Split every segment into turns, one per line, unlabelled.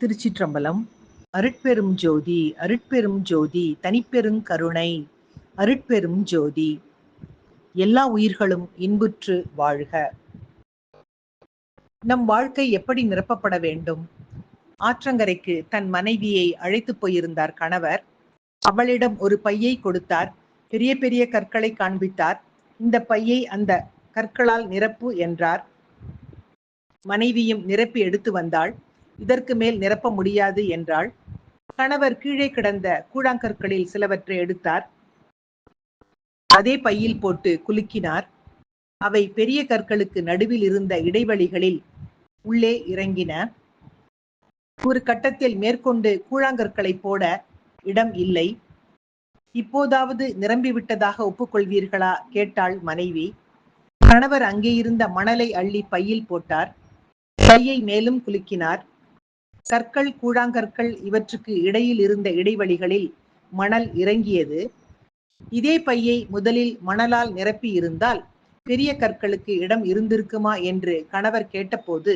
திருச்சிற்றம்பலம். அருட்பெரும் ஜோதி அருட்பெரும் ஜோதி தனிப்பெரும் கருணை அருட்பெரும் ஜோதி. எல்லா உயிர்களும் இன்புற்று வாழ்க. நம் வாழ்க்கை எப்படி நிரப்பப்பட வேண்டும்? ஆற்றங்கரைக்கு தன் மனைவியை அழைத்து போயிருந்தார் கணவர். அவளிடம் ஒரு பையை கொடுத்தார். பெரிய பெரிய கற்களை காண்பித்தார். இந்த பையை அந்த கற்களால் நிரப்பு என்றார். மனைவியும் நிரப்பி எடுத்து வந்தாள். இதற்கு மேல் நிரப்ப முடியாது என்றாள். கணவர் கீழே கிடந்த கூழாங்கற்களில் சிலவற்றை எடுத்தார். அதே பையில் போட்டு குலுக்கினார். அவை பெரிய கற்களுக்கு நடுவில் இருந்த இடைவெளிகளில் உள்ளே இறங்கின. ஒரு கட்டத்தில் மேற்கொண்டு கூழாங்கற்களை போட இடம் இல்லை. இப்போதாவது நிரம்பிவிட்டதாக ஒப்புக்கொள்வீர்களா? கேட்டாள் மனைவி. கணவர் அங்கே இருந்த மணலை அள்ளி பையில் போட்டார். கையை மேலும் குலுக்கினார். கற்கள் கூழாங்கற்கள் இவற்றுக்கு இடையில் இருந்த இடைவெளிகளில் மணல் இறங்கியது. இதே பையை முதலில் மணலால் நிரப்பி இருந்தால் பெரிய கற்களுக்கு இடம் இருந்திருக்குமா என்று கணவர் கேட்டபோது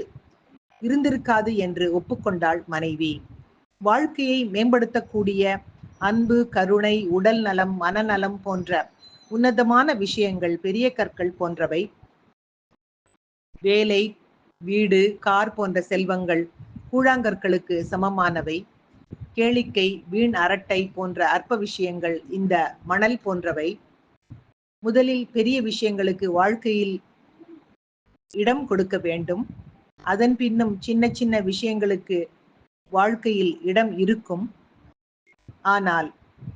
இருந்திருக்காது என்று ஒப்புக்கொண்டாள் மனைவி. வாழ்க்கையை மேம்படுத்தக்கூடிய அன்பு கருணை உடல் நலம் மனநலம் போன்ற உன்னதமான விஷயங்கள் பெரிய கற்கள் போன்றவை வேலை வீடு கார் போன்ற செல்வங்கள் கூழாங்கற்களுக்கு சமமானவை. கேளிக்கை வீண் அரட்டை போன்ற அற்ப விஷயங்கள் இந்த மணல் போன்றவை. முதலில் பெரிய விஷயங்களுக்கு வாழ்க்கையில் இடம் கொடுக்க வேண்டும். அதன் பின்னும் சின்ன சின்ன விஷயங்களுக்கு வாழ்க்கையில் இடம் இருக்கும். ஆனால்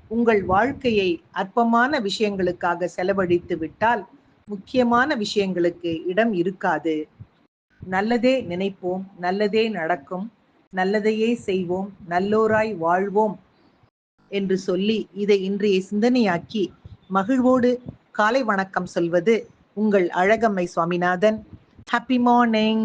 உங்கள் வாழ்க்கையை அற்பமான விஷயங்களுக்காக செலவழித்து விட்டால் முக்கியமான விஷயங்களுக்கு இடம் இருக்காது. நல்லதே நினைப்போம் நல்லதே நடக்கும் நல்லதையே செய்வோம் நல்லோராய் வாழ்வோம் என்று சொல்லி இதை இன்றைய சிந்தனையாக்கி மகிழ்வோடு காலை வணக்கம் சொல்வது உங்கள் அழகம்மை சுவாமிநாதன். Happy morning